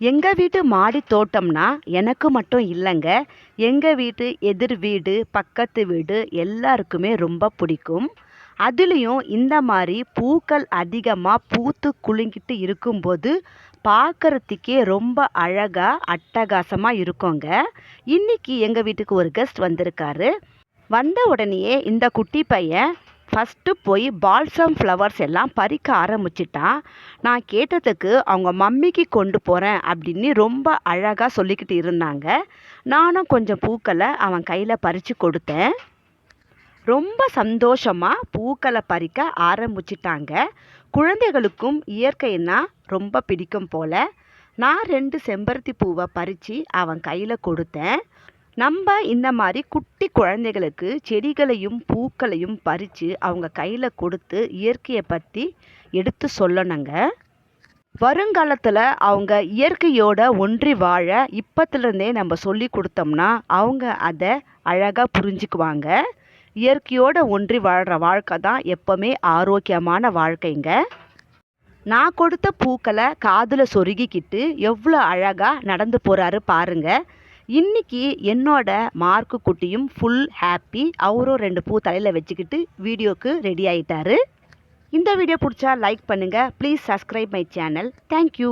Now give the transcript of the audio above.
எங்கள் வீட்டு மாடி தோட்டம்னா எனக்கு மட்டும் இல்லைங்க. எங்கள் வீட்டு எதிர் வீடு பக்கத்து வீடு எல்லாருக்குமே ரொம்ப பிடிக்கும். அதுலேயும் இந்த மாதிரி பூக்கள் அதிகமாக பூத்து குலுங்கிட்டு இருக்கும்போது பார்க்கறதுக்கே ரொம்ப அழகாக அட்டகாசமாக இருக்குங்க. இன்னைக்கு எங்கள் வீட்டுக்கு ஒரு கெஸ்ட் வந்திருக்காரு. வந்த உடனேயே இந்த குட்டி பையன் ஃபஸ்ட்டு போய் பால்சம் ஃப்ளவர்ஸ் எல்லாம் பறிக்க ஆரம்பிச்சிட்டான் நான் கேட்டதுக்கு அவங்க மம்மிக்கு கொண்டு போகிறேன் அப்படின்னு ரொம்ப அழகாக சொல்லிக்கிட்டு இருந்தாங்க. நானும் கொஞ்சம் பூக்களை அவன் கையில் பறித்து கொடுத்தேன். ரொம்ப சந்தோஷமாக பூக்களை பறிக்க ஆரம்பிச்சிட்டாங்க. குழந்தைகளுக்கும் இயற்கைன்னா ரொம்ப பிடிக்கும் போல். நான் ரெண்டு செம்பருத்தி பூவை பறித்து அவன் கையில் கொடுத்தேன். நம்ம இந்த மாதிரி குட்டி குழந்தைகளுக்கு செடிகளையும் பூக்களையும் பறித்து அவங்க கையில் கொடுத்து இயற்கையை பற்றி எடுத்து சொல்லணுங்க. வருங்காலத்தில் அவங்க இயற்கையோட ஒன்றி வாழ இப்பத்துலேருந்தே நம்ம சொல்லி கொடுத்தோம்னா அவங்க அதை அழகாக புரிஞ்சுக்குவாங்க. இயற்கையோட ஒன்றி வாழ்கிற வாழ்க்கை தான் எப்போவுமே ஆரோக்கியமான வாழ்க்கைங்க. நான் கொடுத்த பூக்களை காதில் சொருகிக்கிட்டு எவ்வளோ அழகாக நடந்து போகிறாரு பாருங்கள் இன்னைக்கு என்னோட மார்க்கு குட்டியும் ஃபுல் ஹாப்பி அவரும் ரெண்டு பூ தலையில் வச்சுக்கிட்டு வீடியோக்கு ரெடி ஆயிட்டாரு. இந்த வீடியோ பிடிச்சா லைக் பண்ணுங்கள் please subscribe my channel thank you